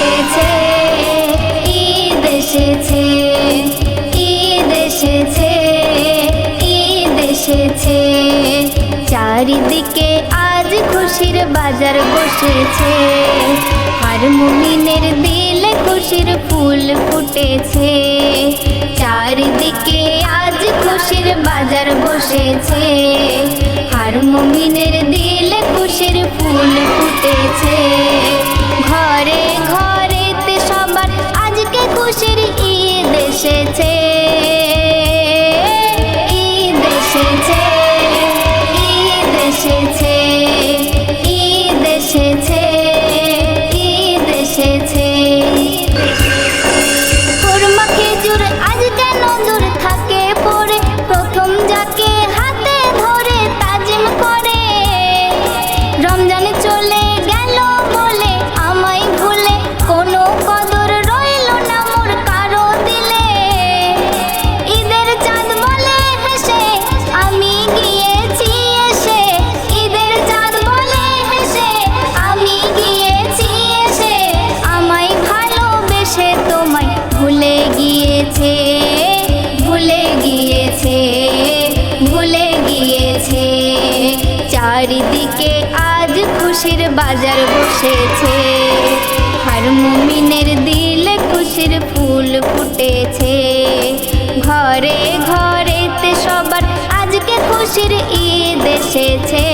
এসেছে, ঈদ এসেছে ঈদ এসেছে ঈদ এসেছে। চারিদিকে আজ খুশির বাজার বসেছে। আর মুমিনের দিলে খুশির ফুল ফুটেছে। চারিদিকে আজ খুশির বাজার বসেছে। আর মুমিনের দিলে খুশির ফুল ফুটেছে। চারিদিকে আজ খুশির বাজার বসেছে। হার মুমিনের দিলে খুশির ফুল ফুটেছে। ঘরে ঘরেতে সবার আজকে খুশির ঈদ এসেছে।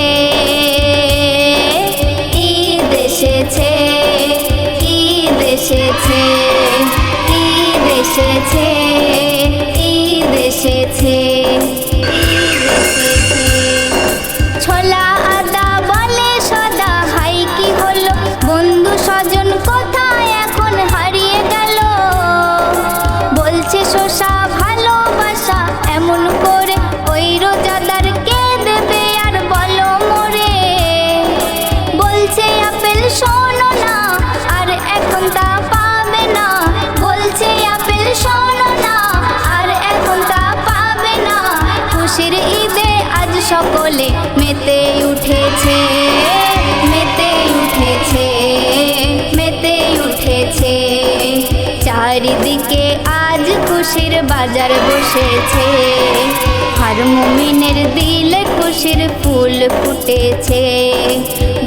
ঈদ এসেছে ঈদ এসেছে ঈদ এসেছে। সকলে মেতে উঠেছে মেতে উঠেছে মেতে উঠেছে। চারিদিকে আজ খুশির বাজার বসেছে। আর মুমিনের দিলে খুশির ফুল ফুটেছে।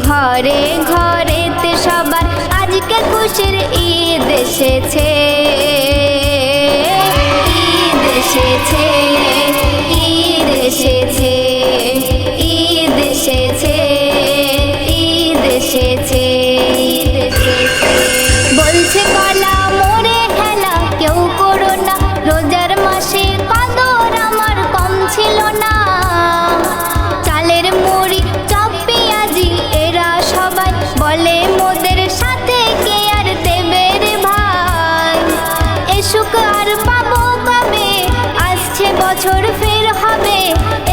ঘরে ঘরেতে সবার আজকে খুশির ঈদ এসেছে। ঈদ এসেছে। বছর ফের হবে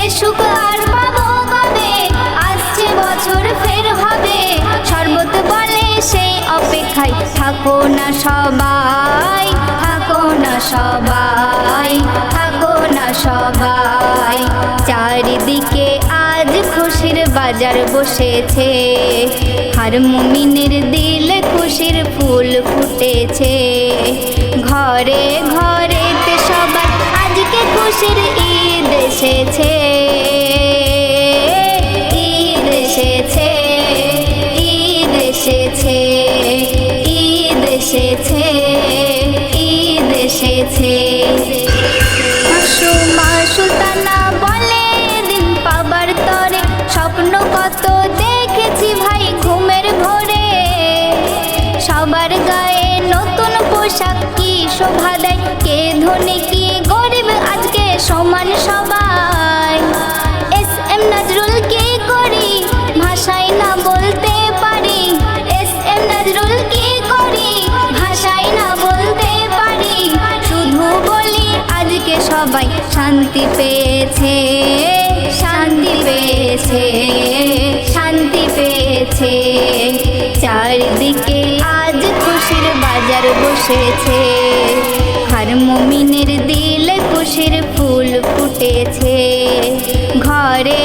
এসুক আর পাবো কবে? আসছে বছর ফের হবে, শরবত বলে সেই অপেক্ষায় থাকো না সবাই, থাকো না সবাই, থাকো না সবাই। চারিদিকে আজ খুশির বাজার বসেছে, হার মুমিনের দিল খুশির ফুল ফুটেছে। ঘরে আজকে খুশির ঈদ এসেছে ঈদ এসেছে ঈদ এসেছে ঈদ এসেছে ঈদ এসেছে। মাসুমা সুলতানা বলে, দিন পাবার তরে, স্বপ্ন কত শান্তি পেয়েছে শান্তি পেয়েছে শান্তি পেয়েছে। চারিদিকে আজ খুশির বাজার বসেছে। হার মমিনের দিলে খুশির ফুল ফুটেছে। ঘরে